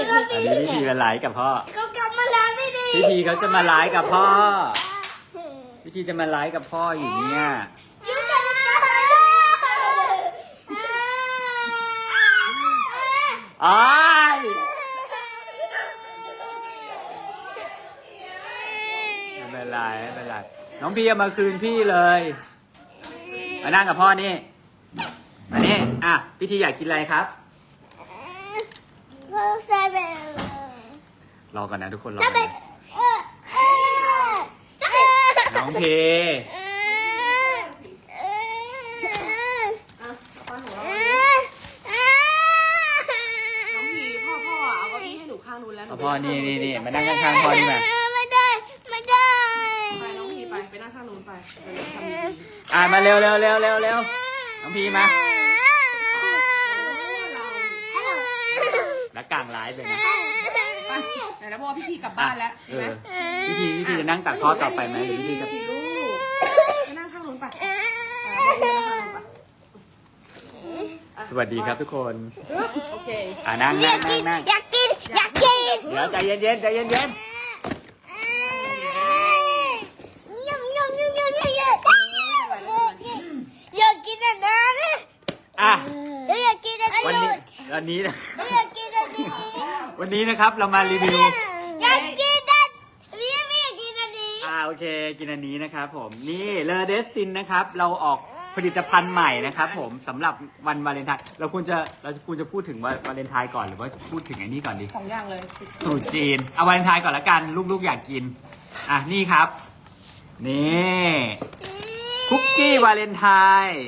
อันนี้พี่ทีมาไลฟ์กับพ่อ เขากลับมาแล้วไม่ดีพี่ทีเขาจะมาไลฟ์กับพ่อ พี่ทีจะมาไลฟ์กับพ่ออยู่เนี่ยยืนกันนะอ้ายไม่เป็นไรไม่เป็นไรน้องพี่เอามาคืนพี่เลย มานั่งกับพ่อนี่มานี่อะพี่ทีอยากกินอะไรครับ เราใส่แบบรอก่อนนะทุกคนรอจะก่อนเป็นนะเออเออจะเป็นน้องพีเออเอออะป้าหนูเอเอาอเอน้องพีพ่อพ่อเอาเก้าอี้ให้หนูข้างนู้นแล้วหนูเอาพ่อนี่นี่นี่มานั่งข้างๆพ่อนี่มาไม่ได้ ไม่ได้ไปน้องพีไปไปนั่งข้างนู้นไปไปเลยทำดีอะมาเร็วเร็วเร็วเร็วเร็วน้องพีมาฮัลโหล แล้ว กลางไลฟ์เลยนะๆไปไหนนะพ่อพี่พีกลับบ้านแล้วเอใช่ไหมอพี่ทีพี่ทีจะนั่งตักพ่อต่อไปไหมหรือพี่ทีจะสีลูกไปนั่งข้างนู้นไปอะพ่อไปนั่งข้างนู้นไปสวัสดีครับทุกคนโอเคอะนั่งอนั่ยางกนั่กิงนนั่งอยากกิน อยากกินเดี๋ยวใจเย็นเย็นๆใจเย็นเย็นยำยำยำยำยำยไม่เป็นไรไม่เป็นไรำอยากกินอันนั้นๆอะอยากกินอันวันนี้นี้วันนี้นะอยากกินอันนี้ วันนี้นะครับเรามารีวิว อยากกินอันนี้ไม่อยากกินอันนี้อ่าโอเค กินอันนี้นะครับผมนี่เลอเดสตินนะครับ เราออกผลิตภัณฑ์ใหม่นะครับผมสำหรับวันวาเลนไทน์เราควรจะเราจะควรจะพูดถึงวันวาเลนไทน์ก่อนหรือว่าจะพูดถึงไอ้นี่ก่อนดีสองอย่างเลยตรุษจีนเอาวาเลนไทน์ก่อนละกัน ลูกๆอยากกิน อะนี่ครับ นี่คุกกี้วาเลนไทน์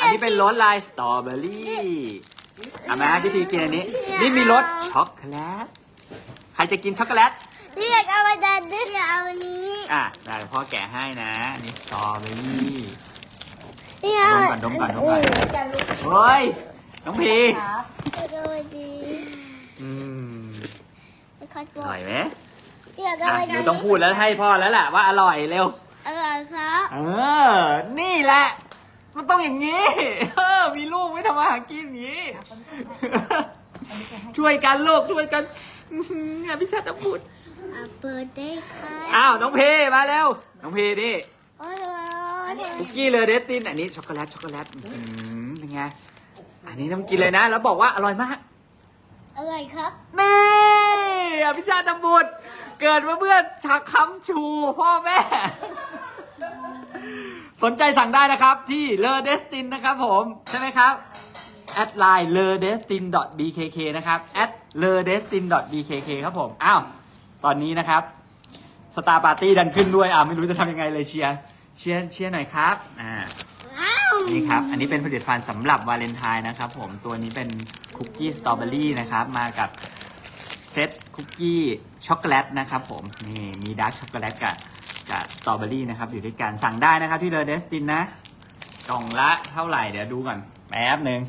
อันนี้เป็นรสลายสตรอเบอรี่ เอามาพี่ทีกินอันนี้ นี่มีรสช็อกโกแลต ใครจะกินช็อกโกแลตเรียกเอาอันนั้นเรียกเอาอันนี้อะได้เดี๋ยวพ่อแกะให้นะอันนี่สตรอเบอรี่เรียดมก่อนดมก่อนดมก่อนเฮ้ย น้องพีเอาอันนี้อืมไม่ค่อยบออกร่อยไหมเรียกเอาอะอันเดี๋นี้ยวต้องพูดแล้วให้พ่อแล้วแหละว่าอร่อยเร็ว อร่อยครับ เออ นี่แหละ มันต้องอย่างนี้ เออ มีลูกไม่ทำมาหากินอย่างนี้ ช่วยกันลูกช่วยกันอื้อหืออภิชาติบุตรอะเปิดได้ค่ะอ้าวน้องเพมาแล้ว น้องเพนี่โอ้โหคุกกี้เลยเดสตินอันนี้ช็อกโกแลตช็อกโกแลตอื้อหือเป็นไงอันนี้ต้องกินเลยนะ แล้วบอกว่าอร่อยมาก อร่อยครับ นี่อภิชาติบุตร เกิดมาเพื่อชักค้ำชูพ่อแม่ สนใจสั่งได้นะครับที่เลอเดสตินนะครับผมใช่ไหมครับแอดไลน์ l e d e s t i n bkk นะครับ at l e d e s t i n bkk ครับผมอ้าวตอนนี้นะครับสตาร์ปาร์ตี้ดันขึ้นด้วยอ่าไม่รู้จะทำยังไงเลยเชียร์เชียร์เชียร์หน่อยครับอ่าว้าวนี่ครับ อันนี้เป็นผลิตภัณฑ์สำหรับวาเลนไทน์นะครับผมตัวนี้เป็นคุกกี้สตรอเบอรี่นะครับมากับเซตคุกกี้ช็อกโกแลตนะครับผมนี่มีดาร์กช็อกโกแลตกับ กับสตรอเบอรี่นะครับ อยู่ด้วยกันสั่งได้นะครับที่เลอเดสตินนะกล่องละเท่าไหร่เดี๋ยวดูก่อนแป๊บหนึ่ง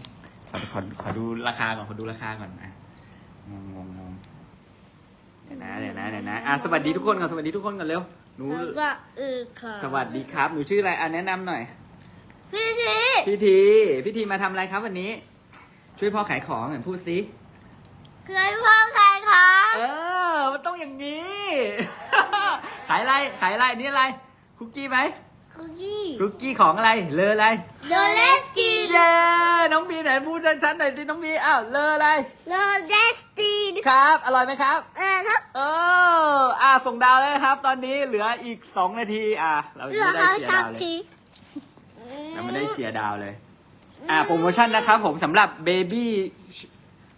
ขอขอขอดูราคาก่อนขอดูราคาก่อนอะงงงงงเดี๋ยวนะเดี๋ยวนะเดี๋ยวนะอะสวัสดีทุกคนก่อนสวัสดีทุกคนก่อนเร็วหนูสวัสดีค่ะสวัสดีครับหนูชื่ออะไรอะแนะนำหน่อย พี่ทีพี่ทีพี่ทีมาทำอะไรครับวันนี้ ช่วยพ่อขายของหน่อยพูดสิเคยพ่อใครคะเออ มันต้องอย่างนี้ ขายอะไรขายอะไรนี่อะไร คุกกี้ไหมคุกกี้คุกกี้ของอะไร เลออะไรโดเลสกีเย้น้องบีไหนพูดชัดๆหน่อยสิน้องบีอ้าวเลออะไรโดเลสตีนครับ อร่อยไหมครับเออครับ เอออะส่งดาวเลยครับ ตอนนี้เหลืออีกสองนาทีอะเราเหลือไม่ได้เขาเชียร์ชักดาวเลยทีเราไม่ได้เชียร์ดาวเลย อ่าโปรโมชั่นนะครับผมสำหรับเบบี้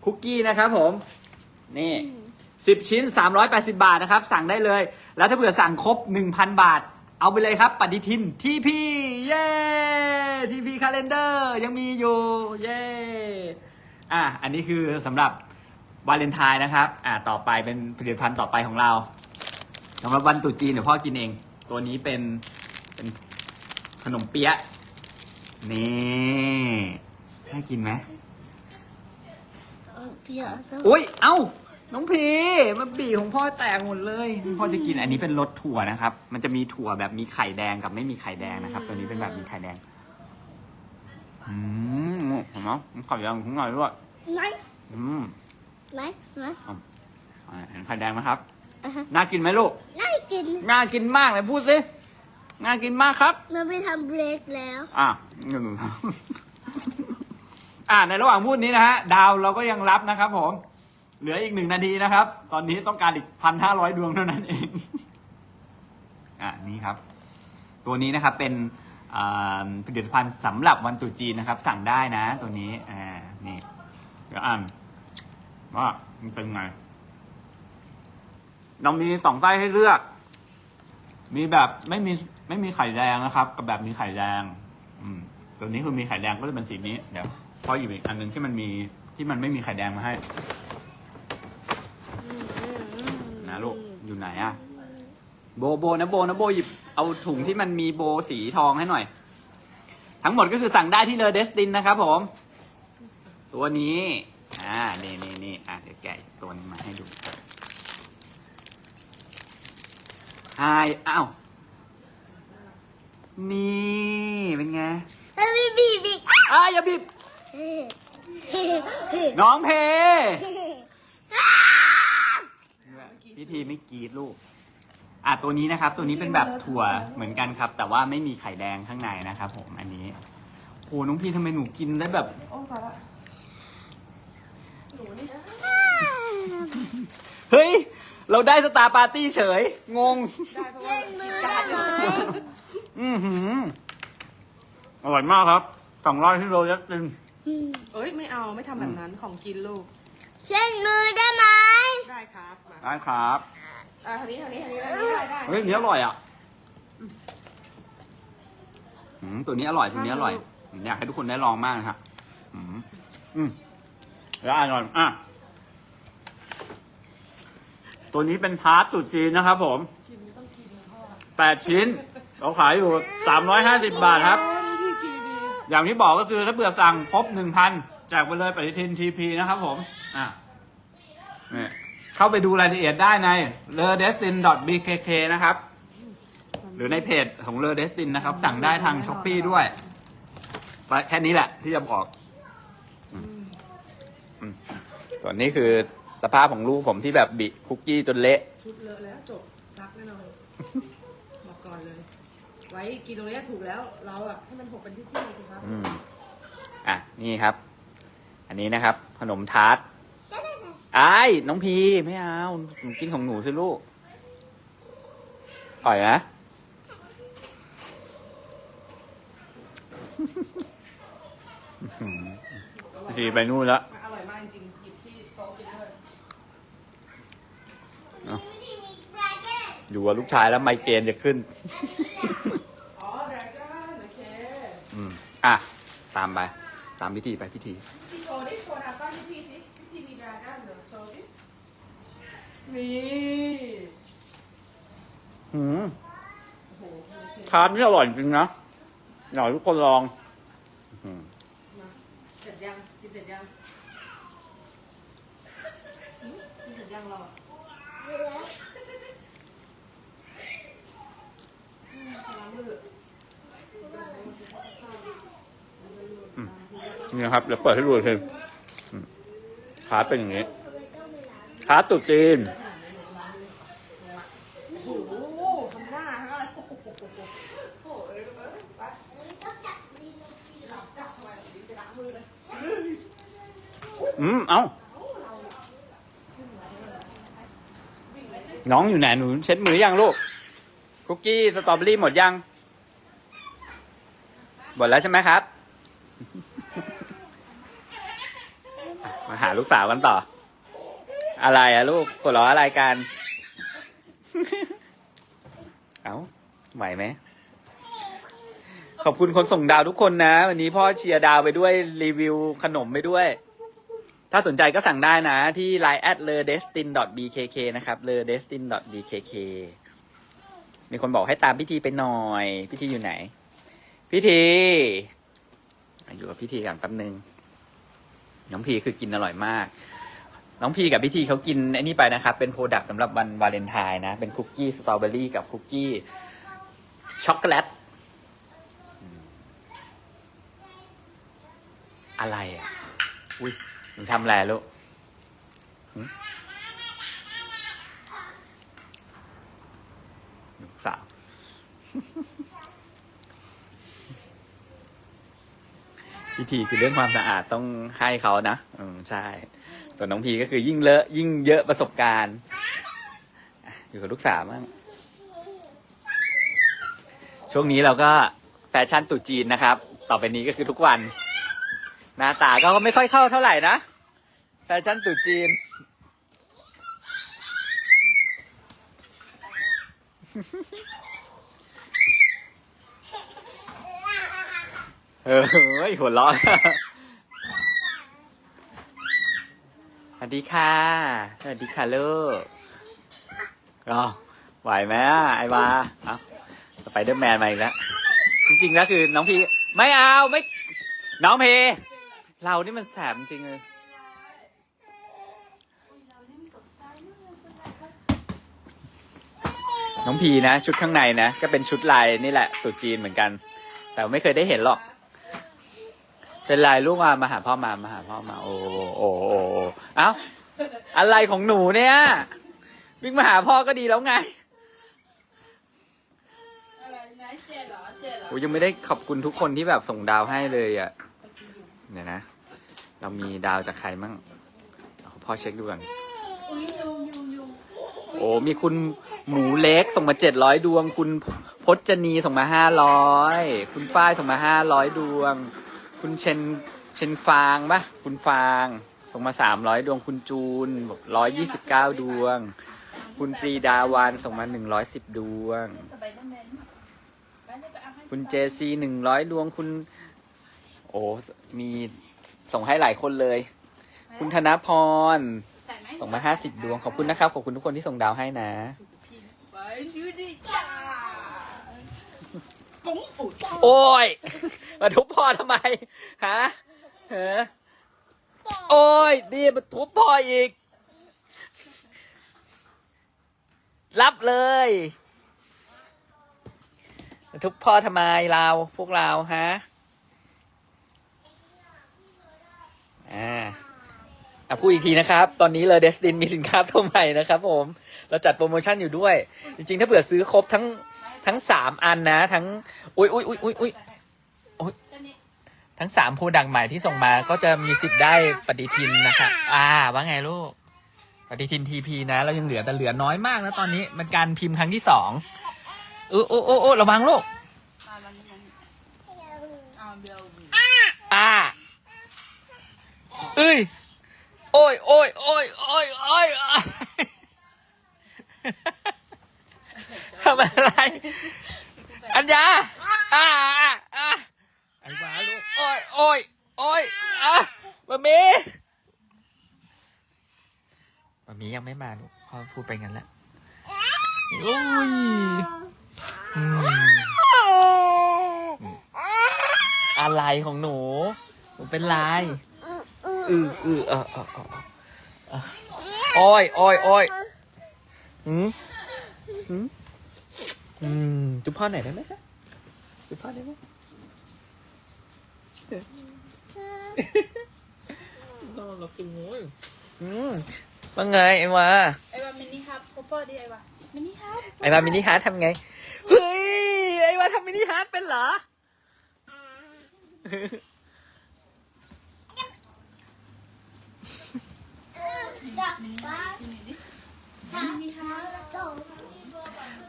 คุกกี้นะครับผม นี่ สิบชิ้น 380 บาทนะครับ สั่งได้เลย แล้วถ้าเผื่อสั่งครบ 1,000 บาท เอาไปเลยครับ ปฏิทินทีพีเย้ทีพีคาล endar ยังมีอยู่เย้อะอันนี้คือสำหรับวาเลนไทน์นะครับ อ่าต่อไปเป็นผลิตภัณฑ์ต่อไปของเราสำหรับวันตรุษจีนเดี๋ยวพ่อกินเอง ตัวนี้เป็นเป็นขนมเปี๊ยะ นี่น่ากินไหมเพียร์ อุ้ย เอ้า น้องพีมันบีของพ่อแตกหมดเลยพ่อจะกินอันนี้เป็นรสถั่วนะครับ มันจะมีถั่วแบบมีไข่แดงกับไม่มีไข่แดงนะครับ ตัวนี้เป็นแบบมีไข่แดง อืมเห็นไหมมันไข่แดงข้างในด้วยไหนอืมไหนไหนอะอ่าเห็นไข่แดงไหมครับ น่ากินไหมลูก น่ากิน น่ากินมากเลยพูดสิ น่ากินมากครับ มันไปทำเบรกแล้ว อะหนึ่งอ่าในระหว่างพูดนี้นะฮะ ดาวเราก็ยังรับนะครับผม เหลืออีกหนึ่งนาทีนะครับ ตอนนี้ต้องการอีกพันห้าร้อยดวงเท่านั้นเอง อะนี่ครับ ตัวนี้นะครับเป็นผลิตภัณฑ์สำหรับวันตรุษจีนนะครับ สั่งได้นะ ตัวนี้อ่านี่เดี๋ยวอ่านว่ามันเป็นไงเรามีสองไส้ให้เลือก มีแบบไม่มีไม่มีไข่แดงนะครับ กับแบบมีไข่แดง อืม ตัวนี้คือมีไข่แดงก็จะเป็นสีนี้ เดี๋ยวพออยู่อีกอันหนึงที่มันมีที่มันไม่มีไข่แดงมาให้ นะลูก อยู่ไหนอะโบโบนะโบนะโบหยิบเอาถุงที่มันมีโบสีทองให้หน่อย ทั้งหมดก็คือสั่งได้ที่เลอเดสตินนะครับผม ตัวนี้ อ่า นี่นี่นี่อะเดี๋ยวแกะตัวนี้มาให้ดูไฮอ้าวนี่เป็นไงแล้วมีบีบอีกอ่าอย่าบีบน้องเพ พิธีไม่กรีดลูก อะตัวนี้นะครับ ตัวนี้เป็นแบบถั่วเหมือนกันครับ แต่ว่าไม่มีไข่แดงข้างในนะครับ ผมอันนี้โหน้องพี่ทำไมหนูกินได้แบบ โอ้ตายละหนูนี่นะเฮ้ย เราได้สตาร์ปาร์ตี้เฉย งง ได้เพราะเล่ว่านมือได้ไหมอือหืออร่อยมากครับสองร้อยที่โรยักตินเอ้ยไม่เอาไม่ทำแบบนั้นของกินลูก เช่นมือได้ไหมได้ครับมาได้ครับอ่าทางนี้ทางนี้ทางนี้ได้ได้เฮ้ยอันนี้อร่อยอะอืมตัวนี้อร่อยตัวนี้อร่อยผมอยากให้ทุกคนได้ลองมากนะครับอืมอืมแล้วอ่านก่อนอะตัวนี้เป็นพาร์ทสุดจีนนะครับผมกินต้องกินพ่อแปดชิ้นเราขายอยู่สามร้อยห้าสิบบาทครับโอ้ยพี่กินดีอย่างที่บอกก็คือถ้าเบื่อสั่งครบหนึ่งพันแจกไปเลยปฏิทินทีพีนะครับผม อะนี่เข้าไปดูรายละเอียดได้ใน l e r d e s t i n b k k นะครับ หรือในเพจของ l e r d e s t i n นะครับ สั่งได้ทางช้อปปีด้วยไปแค่นี้แหละที่จะบอกอืมอืมส่วนนี้คือสภาพของลูกผมที่แบบบิคุกกี้จนเละ ชุดเลอะแล้วจบซักแน่นอนบอกก่อนเลย ไว้กินตรงนี้ถูกแล้ว เราอะให้มันหกเป็นที่ๆสิครับ อืม อะ นี่ครับ อันนี้นะครับ ขนมทาร์ต ไอ้น้องพีไม่เอาหนูกินของหนูสิลูกอร่อยนะพี่ไปนู่นแล้วอร่อยมากจริงๆหยิบที่โต๊ะกินเลยอยู่กับลูกชายแล้วไมเกรนจะขึ้น อ๋อแดกกันโอเค อืม อะ ตามไป ตามพิธีไปพิธี พี่โชว์ดิโชว์ดราก้อนให้พี่สิพี่มีดราก้อนเหรอโชว์สิ นี่หืมโอ้โหโอเคทาร์ตนี่อร่อยจริงนะอยากให้ทุกคนลองอื้อหือมาเสร็จยังกินเสร็จยังหืมกินเสร็จยังเราอะอืมล้างมือนี่นะครับเดี๋ยวเปิดให้ดูอีกทีอืมทาร์ตเป็นอย่างนี้ทาร์ตตุดจีน โอ้โหทำหน้าทั้งอะไรโอ้โหโอ้โหเอ้ยเอ้ยไปจับทำไมลิ้นไปล้างมือเลย อืม เอาน้องอยู่ไหนหนูเช็ดมือยังลูก คุกกี้สตรอเบอรี่หมดยัง หมดแล้วใช่ไหมครับ มาหาลูกสาวกันต่อ อะไรอะลูกกดล้ออะไรกัน เอาไหวไหม ขอบคุณคนส่งดาวทุกคนนะ วันนี้พ่อเชียร์ดาวไปด้วยรีวิวขนมไปด้วย ถ้าสนใจก็สั่งได้นะ ที่ line at l e d e s t i n bkk นะครับ l e d e s t i n bkk มีคนบอกให้ตามพิธีไปหน่อย พิธีอยู่ไหน พิธี อยู่กับพิธีกันแป๊บนึง น้องพีคือกินอร่อยมาก น้องพีกับพิธีเขากินไอ้นี่ไปนะครับ เป็นโปรดักต์สำหรับวันวาเลนไทน์นะ เป็นคุกกี้สตรอเบอรี่กับคุกกี้ช็อกโกแลตอะไรอะ อุ้ย หนูทำอะไรลูกหนูสาว วิธีคือเรื่องความสะอาดต้องให้เขานะ อืมใช่ ส่วนน้องพีก็คือยิ่งเลอะ ยิ่งเยอะประสบการณ์อยู่กับลูกสาวบ้างช่วงนี้เราก็แฟชั่นตรุษจีนนะครับ ต่อไปนี้ก็คือทุกวัน หน้าตาก็ไม่ค่อยเข้าเท่าไหร่นะแฟชั่นตุ๊จีนเออเฮ้ยหัวเราะสวัสดีค่ะ สวัสดีค่ะลูกรอไหวไหมไอวาเอาสไปเดอร์แมนมาอีกแล้ว จริงๆแล้วคือน้องพีไม่เอาไม่ น้องพี เรานี่มันแสบจริงเลย น้องพีนะ ชุดข้างในนะ ก็เป็นชุดลายนี่แหละตรุ๊จีนเหมือนกัน แต่ไม่เคยได้เห็นหรอก เป็นลายลูกมามาหาพ่อมามาหาพ่อมา โอ้โอ้โอ้โอ้เอ้าอะไรของหนูเนี่ยวิ่งมาหาพ่อก็ดีแล้วไงอะไรนะเจเหรอเจเหรอโอ้ยังไม่ได้ขอบคุณทุกคนที่แบบส่งดาวให้เลยอะเดี๋ยวนะ เรามีดาวจากใครมั่งเอาพ่อเช็คดูก่อนอุ้ยยุงยุงยุงโอ้มีคุณหมูเล็กส่งมาเจ็ดร้อยดวง คุณพจนีส่งมาห้าร้อยคุณฝ้ายส่งมาห้าร้อยดวง คุณเชนเชนฟางปะคุณฟาง ส่งมาสามร้อยดวง คุณจูนร้อยยี่สิบเก้าดวง คุณปรีดาวันส่งมาหนึ่งร้อยสิบดวงสไปเดอร์แมนไปเลยไปเอาให้คุณเจซีหนึ่งร้อยดวงคุณ โอ้มี ส่งให้หลายคนเลย คุณธนพรใส่ไหมส่งมาห้าสิบดวง ขอบคุณนะครับ ขอบคุณทุกคนที่ส่งดาวให้นะไปดูดิจ้าปุ้งอุดโอ้ยมาทุบพ่อทำไม ฮะฮะโอ้ยดีมาทุบพ่ออีก รับเลยมาทุบพ่อทำไมเรา พวกเราฮะ อ่าอะพูดอีกทีนะครับ ตอนนี้เลยเดสตินมีสินค้าตัวใหม่นะครับผม เราจัดโปรโมชั่นอยู่ด้วย จริงๆ ถ้าเผื่อซื้อครบทั้งทั้งสามอันนะ ทั้งอุ้ยอุ้ยอุ้ยอุ้ยอุ้ยแค่นี้ทั้งสามโพดังใหม่ที่ส่งมาก็จะมีสิทธิ์ได้ปฏิทินนะคะอ่า ว่าไงลูก ปฏิทินทีพีนะ เรายังเหลือแต่เหลือน้อยมากนะตอนนี้มันการพิมพ์ครั้งที่สองเออโอ้โอ้โอ้ระวังลูกมามันมันเอา เอ้ย โอ้ยโอ้ยโอ้ยโอ้ยโอ้ยทำอะไร อัญญาอ่าอ่าอ่าไอ้หวาลูก โอ้ยโอ้ยโอ้ยอะมามีมามียังไม่มาลูกพ่อพูดไปงั้นแหละโอ้ยอืมอะไรของหนู หนูเป็นไรอื ออือเออเออเออเออโอ้ยโอ้ยโอ้ยหืมหืมอืมจุ๊บพ่อหน่อยได้ไหมคะจุ๊บพ่อได้ไหมนอนหลับกินงูอืมว่าไงไอ้วาไอ้วามินิฮับพ่อพ่อดิไอ้วามินิฮับไอ้วามินิฮาร์ททำไงเฮ้ยไอ้วาทำมินิฮาร์ทเป็นเหรอ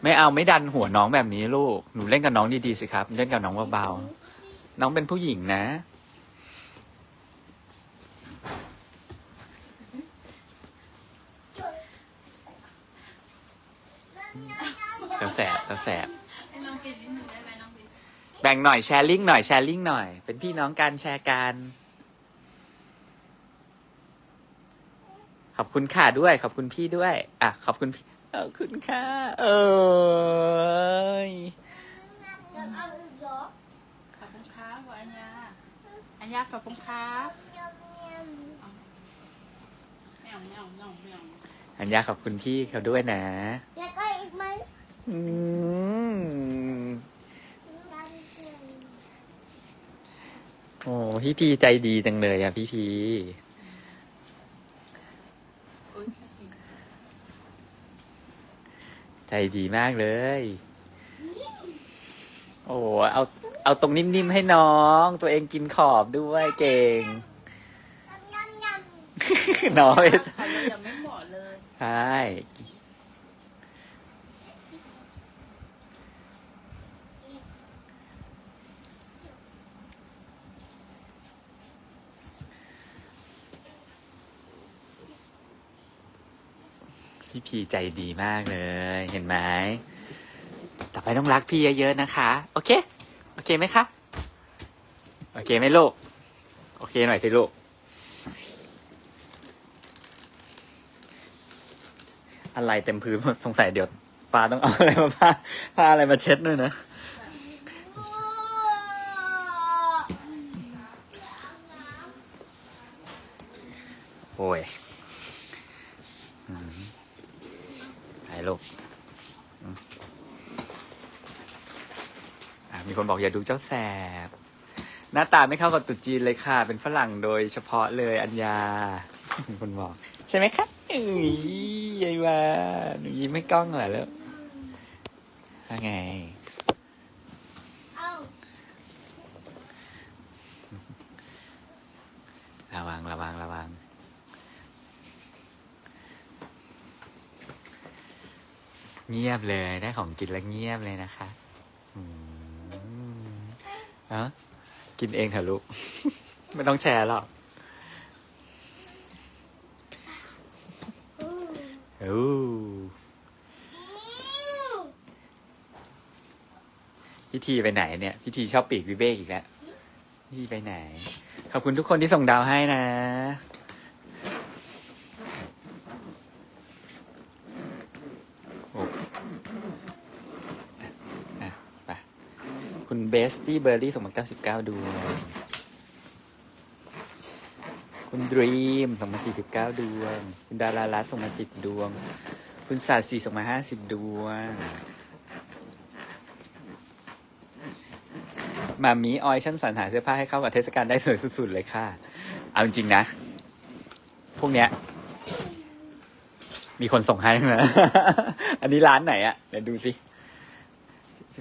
ไม่เอาไม่ดันหัวน้องแบบนี้ลูก หนูเล่นกับน้องดีๆสิครับ เล่นกับน้องเบาๆ น้องเป็นผู้หญิงนะ แล้วแสบแล้วแสบแบ่งหน่อยแชร์ลิงก์หน่อยแชร์ลิงก์หน่อย เป็นพี่น้องกันแชร์กัน ขอบคุณค่ะด้วย ขอบคุณพี่ด้วย อะ ขอบคุณพี่ขอบคุณค่ะ เอยขอบคุณครับวาอัญญาอัญญาขอบคุณครับแมวแมวแมวแมวอัญญาขอบคุณพี่เขาด้วยนะ แล้วก็อีกไหมอืมโอ้พี่พีใจดีจังเลยอะพี่พี อุ้ย ใจดีมากเลย โอ้โหเอาเอาตรงนิ่มๆให้น้อง ตัวเองกินขอบด้วยเก่งงั้นงั้นน้อยใครเรายังไม่เหมาะเลย ใช่ พี่ใจดีมากเลย เห็นไหมต่อไปต้องรักพี่เยอะๆนะคะ โอเค โอเคไหมคะ โอเคไหมลูก โอเคหน่อยสิลูก อะไรเต็มพื้นสงสัยเดี๋ยวฟ้าต้องเอาอะไรมาผ้าผ้าอะไรมาเช็ดด้วยนะ โอ้ยอืมไหนลูกอืม อะมีคนบอกอย่าดูเจ้าแสบ หน้าตาไม่เข้ากับตุ๊จีนเลยค่ะ เป็นฝรั่งโดยเฉพาะเลยอัญญามีคนบอก ใช่ไหมครับเอ้ยยายว่าหนูยิ้มไม่กล้องเหรอแล้วว่าไงเอาระวังระวังระวังเงียบเลยได้ของกินแล้วเงียบเลยนะคะอืม อะกินเองเถอะลูก ไม่ต้องแชร์หรอกอู้พิธีไปไหนเนี่ย พิธีชอบปีกวิเวกอีกแล้วพิธีไปไหน ขอบคุณทุกคนที่ส่งดาวให้นะ โอ้อะไป คุณเบสตี้เบอร์รี่ส่งมา99ดวงคุณดรีมส่งมา49ดวง คุณดารารัตน์ส่งมา10ดวง คุณศาสตร์สี่ส่งมา50ดวงมามีออยชั่นสรรหาเสื้อผ้าให้เข้ากับเทศกาลได้สวยสุดๆเลยค่ะ เอาจริงๆนะ พวกเนี้ย มีคนส่งให้นะ อันนี้ร้านไหนอะเดี๋ยวดูสิ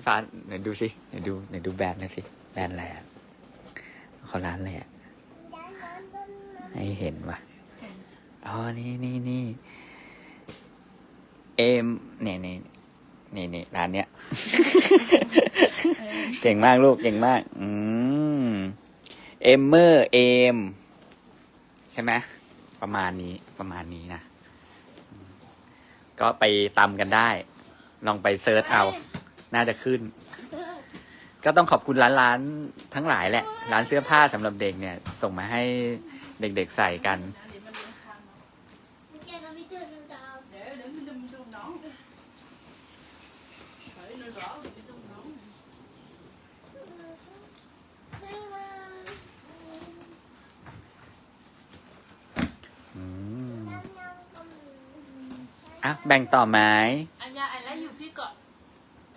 ฟ้าเดี๋ยวดูสิเดี๋ยวดูเดี๋ยวดูแบรนด์หนะสิแบรนด์อะไรอะเขาร้านอะไรอะให้เห็นว่ะอ๋อนี่นี่นี่เอ็มเนี่ยเนี่ยนี่นี่ร้านเนี้ย เก่งมากลูก เก่งมาก อืม เอมเมอร์เอม ใช่ไหมประมาณนี้ประมาณนี้นะ ก็ไปตำกันได้ ลองไปเซิร์ชเอา น่าจะขึ้น ก็ต้องขอบคุณร้านร้านๆทั้งหลายแหละ ร้านเสื้อผ้าสำหรับเด็กเนี่ย ส่งมาให้เด็กๆใส่กัน อะ แบ่งต่อไหม อันยาไอ้แล้วอยู่พี่ก่อน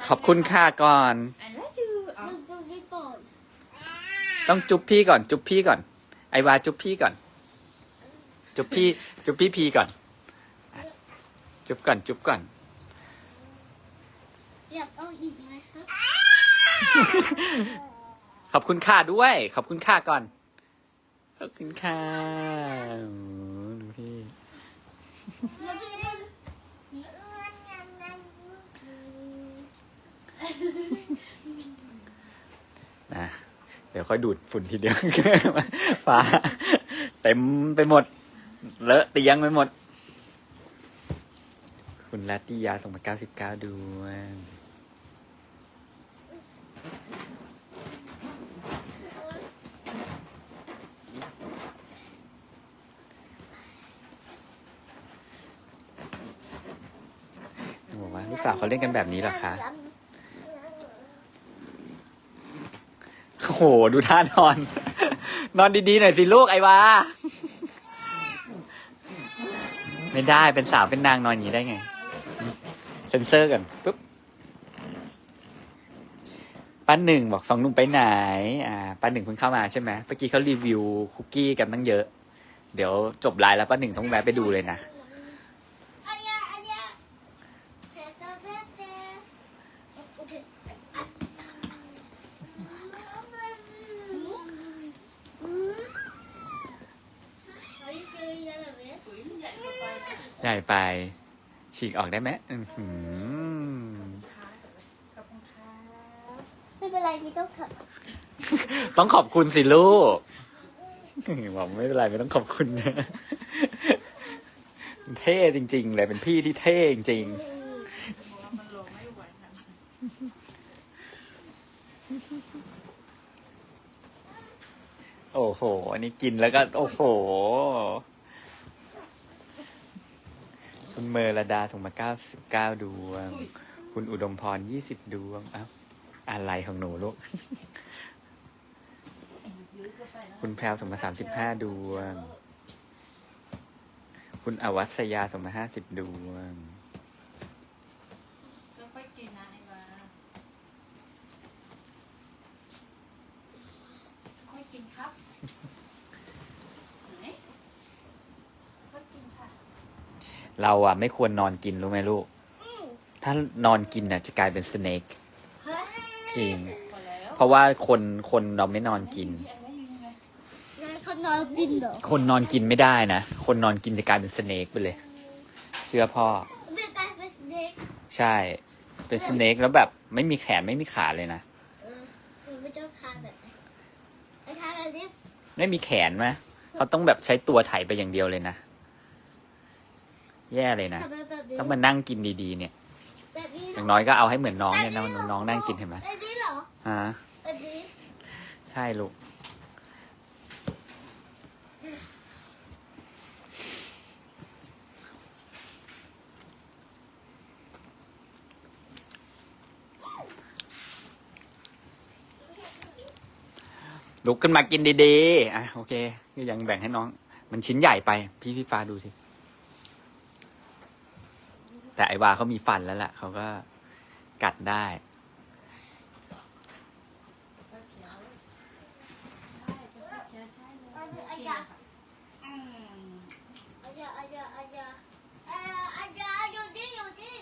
ขอบคุณค่าก่อนไอ้แล้วอยู่เอามันดูพี่ก่อนต้องจุ๊บพี่ก่อน จุ๊บพี่ก่อน ไอวาจุ๊บพี่ก่อน จุ๊บพี่ จุ๊บพี่พีก่อนอะจุ๊บก่อน จุ๊บก่อน อยากเอาอีกไหมครับขอบคุณค่าด้วย ขอบคุณค่าก่อน ขอบคุณค่าโอ้ดูพี่แล้วพี่ มัน นะเดี๋ยวค่อยดูดฝุ่นทีเดียวฟ้า เต็มไปหมด เลอะเตียงไปหมด คุณลัตติยาส่งมา99ดวงบอกว่าลูกสาวเขาเล่นกันแบบนี้หรอคะ โอ้โห ดูท่านอน นอนดีๆหน่อยสิลูกไอวาไม่ได้เป็นสาวเป็นนางนอนอย่างนี้ได้ไง เซนเซอร์กันปุ๊บป้าหนึ่งบอกสองหนุ่มไปไหน อ่าป้าหนึ่งเพิ่งเข้ามาใช่ไหมเมื่อกี้เขารีวิวคุกกี้กันตั้งเยอะ เดี๋ยวจบไลน์แล้วป้าหนึ่งต้องแวะไปดูเลยนะ อันยาอันยาเสร็จแล้วเสร็จแล้วโอเค ให ญ่ไป ฉีกออกได้ไหมอื้อหือขอบคุณครับไม่เป็นไรไม่ต้องขับต้องขอบคุณสิลูกบอกไม่เป็นไรไม่ต้องขอบคุณนะเท่จริง ๆ เลยเป็นพี่ที่เท่จริงบอกว่ามันลงไม่ไหวนะๆโอ้โห อันนี้กินแล้วก็ โอ้โห คุณเมรดาส่งมาเก้าสิบเก้าดวง คุณอุดมพรยี่สิบดวงอ้าอะไรของหนูลูก คุณแพรวส่งมาสามสิบห้าดวง คุณอวัสยาส่งมาห้าสิบดวง ค่อยๆกินนะไอ้วาค่อยกินครับไหนค่อยกินค่ะ เราอะไม่ควรนอนกินรู้ไหมลูก ถ้านอนกินน่ะจะกลายเป็นสเนกจริงพอแล้วเพราะว่าคนคนเราไม่นอนกินอันนี้อยู่ยังไงนายเขานอนกินเหรอ คนนอนกินไม่ได้นะ คนนอนกินจะกลายเป็นสเนกไปเลย เชื่อพ่อไม่กลายเป็นสเน็กใช่ เป็นสเนกแล้วแบบไม่มีแขนไม่มีขาเลยนะ เออมันไม่ต้องคานแบบนี้ไม่คานแบบนี้ไม่มีแขนไหมเขาต้องแบบใช้ตัวไถไปอย่างเดียวเลยนะ แย่เลยนะทำไมแบบนี้ต้องมานั่งกินดีๆเนี่ยแบบนี้อเหรย่างน้อยก็เอาให้เหมือนน้องเนี่ยนะน้องๆนั่งกินเห็นไหมแบบนี้เหรอฮะแบบนี้ใช่ลูกลุกขึ้นมากินดีๆ อะโอเคก็ยังแบ่งให้น้อง มันชิ้นใหญ่ไป พี่พี่ฟ้าดูสิ แต่ไอวาเขามีฟันแล้วแหละเขาก็กัดได้ ค่อยเคี้ยวใช่ค่อยเคี้ยวใช่เลย อันนี้อา กิน ญา ค่ะอืม อาญาอาญาอาญาเอ่ออาญาอยู่ที่อยู่ที่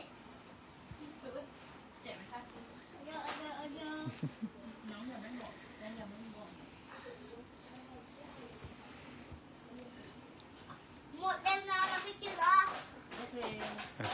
เจ็บไหมคะ อาญาอาญาอาญา น้องยังไม่บอกน้องยังไม่บอก หมดแล้วนะเราไม่กินเหรอ โอเค โอ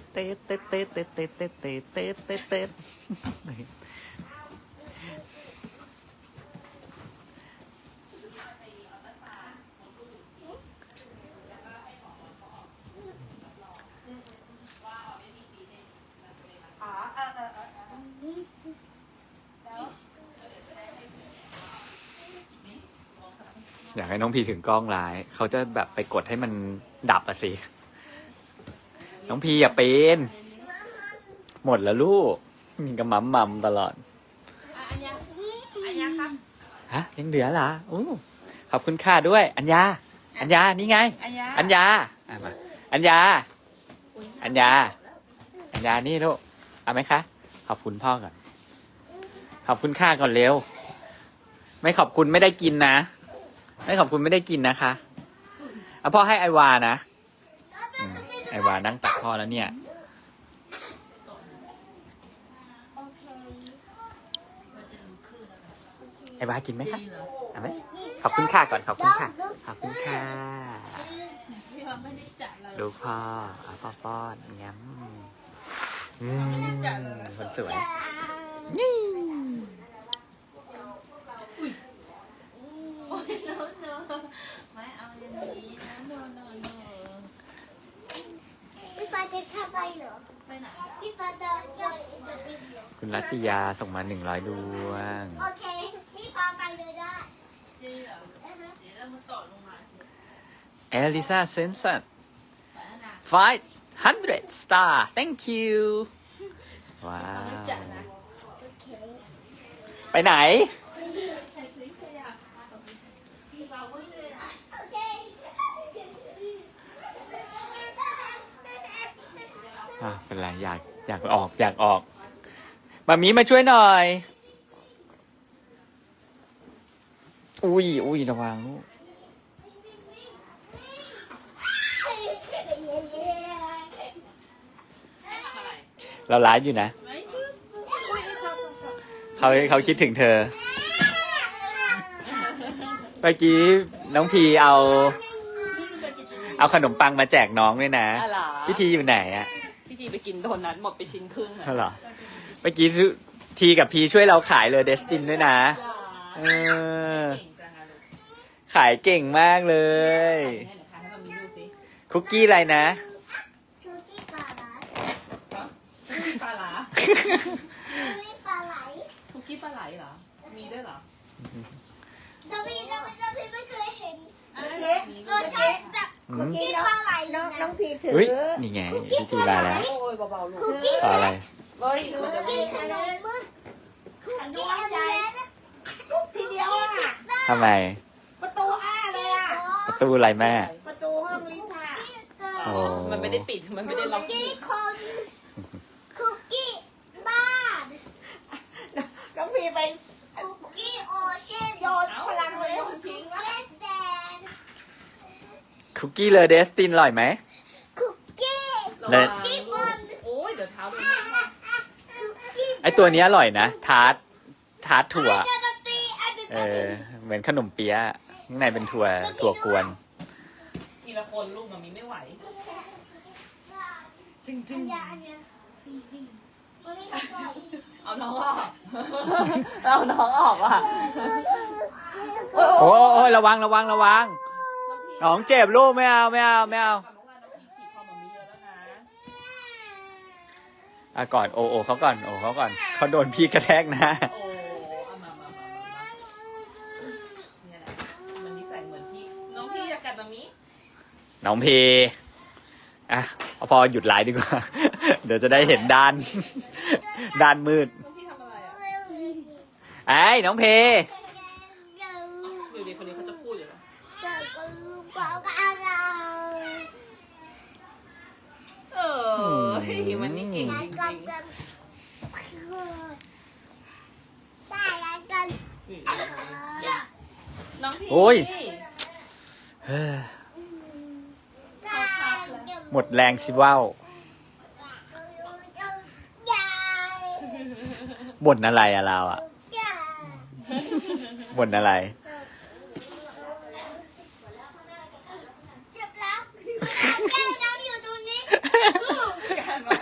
ดตืดตืดตืดตืดตืดตืดตืดตืดตืดตืดตืดตืดเออเออเออเอออยากให้น้องพีถึงกล้องร้าย เขาจะแบบไปกดให้มันดับอะสิ น้องพีอย่าเป็น หมดแล้วลูกมีกระมัมมัมตลอดอะอันยาอันยาครับ ฮะยังเหลือเหรออู้ขอบคุณค่าด้วย อัญญา อัญญา นี่ไง อันยาอัญญาอะมาอัญญา อัญญา อัญญา นี่ลูก เอาไหมคะ ขอบคุณพ่อก่อน ขอบคุณค่าก่อนเร็ว ไม่ขอบคุณไม่ได้กินนะ ไม่ขอบคุณไม่ได้กินนะคะเอาพ่อให้ไอวานะอืมไอ วานั่งตักพ่อแล้วเนี่ย โอเคมันจะดูขึ้นแล้วนะไอวากินไหมคะจริงเอาไหมขอบคุณค่าก่อนขอบคุณค่ะ ขอบคุณค่ะ ดูพ่อเอาพ่อป้อนงั้มอืมคนสวยนี่ โอ้ยโนโนไม่เอาอย่างนี้นะโนโนโน พี่ฟ้าจะเข้าไปเหรอ ไปไหน พี่ฟ้าจะจะจะบิน เหรอคุณรัตติยาส่งมาหนึ่งร้อยดวง โอเค พี่ฟ้าไปเลยได้จริงเหรออือฮึเดี๋ยวเรามาต่อลงมาเอลิซาเซนสัน ไปแล้วนะ 500 star thank you ว้าเราไม่วจัดนะโอเคไปไหนใครซื้อขยะพี่เราไม่เลยนะโอเคอ่าเป็นไรอยากอยากออกอยากออก มามีมาช่วยหน่อย อุ้ยอุ้ยระวังลูกเราไลฟ์อยู่นะไม่ชื่ออุ้ยชอบชอบเขาเขาคิดถึงเธอ เมื่อกี้น้องพีเอา เอาขนมปังมาแจกน้องด้วยนะอะไรพิธีอยู่ไหนอะพี่จีไปกินโดนัทหมดไปชิ้นครึ่งอะ เหรอเมื่อกี้ทีกับพีช่วยเราขายเลยเดสตินด้วยนะเออเก่งจังอะลูกขายเก่งมากเลยไหนๆขายให้มันมีดูสิคุกกี้อะไรนะคือที่ปลาไหลคุกกี้ปลาหลาคือที่ปลาไหลคุกกี้ปลาไหลเหรอ มีด้วยเหรอดาวิดดาวิดดาวิดไม่เคยเห็นโอเครสชาติแบบอืคุกมกี้ปลาไหลน้องน้องพีถืออุ้ยนี่ไงพิธีมาแล้วโอ้ยเบาๆลูกคุกกี้ต่ออะไร เฮ้ยมันจะคุกไม่กี้ขนมมึงคุกกี้อะไรนะทีเดียวอะ ทำไม ประตูอ้าเลยอะ ประตูอะไรแม่ ประตูห้องลิซ่าโอ้มันไม่ได้ปิด มันไม่ได้ล็อกคุกกี้คนคุกกี้บ้านน้องพีไปคุกกี้โอเชียนโยนพลังเลยคุกกี้แดงคุกกี้เลอเดสตินอร่อยไหมคุกกี้ระเนวัยงลูกโอ้ยเดี๋ยวเท้าโดน คุกกี้ ไอตัวนี้อร่อยนะ ทาร์ตทาร์ตถั่วอาจารย์ดนตรีอาจารย์เอดนตอรีเหมือนขนมเปี๊ยะข้างในเป็นถั่ว ถั่วกวน ทีละคนลูกมันมีไม่ไหว จริงอันยาอันยาจริงๆมันไม่อร่อยๆเอาน้องออก เอาน้องออกอะโอ้โอ้ยระวังระวังระวัง น้องเจ็บลูกไม่เอาไม่เอาไม่เอา เมื่อวานน้องพีขี่คอมันมีเยอะแล้วนะ อะก่อนโอโอเขาก่อนโอเขาก่อนเขาโดนพี่กระแทกนะ โอ้เอามามามามาเนี่ยแหละมันนิสัยเหมือนพี่ น้องพี่อยากกัดมามีน้องเพอะเอาพอหยุดไลฟ์ดีกว่า เดี๋ยวจะได้เห็นด้าน ด้านมืด น้องพี่ทำอะไรอะ ไอ้ยน้องเพอยู่ดีคนนี้เขาจะพูดอยู่แล้วเออเฮ้ ยมันนี่เก่งจริงๆนี่น้องพี่โอ้ย เฮ้ยหมดแรงสิว่าวบ่นอะไรอะเราอะบ่นอะไร เจ็บแล้วแก้วน้ำอยู่ตรงนี้ การมา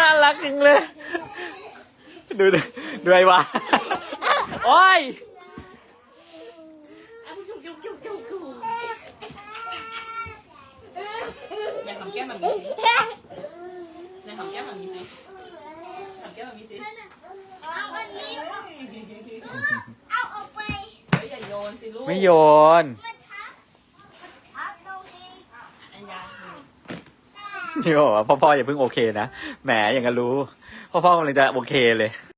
น่ารักจริงเลย ดูดูดูไอ้วะโอ้ยอย่าทำแก้มแบบนี้สิอย่าทำแก้มแบบนี้สิทำแก้มแบบนี้สิเอาอันนี้เอาออกไปเฮ้ยอย่าโยนสิลูกไม่โยน มันทับทับตรงนี้ อันยา นี่บอกว่าพ่อพ่ออย่าเพิ่งโอเคนะแหมอย่างกันรู้ พ่อพ่อกำลังจะโอเคเลย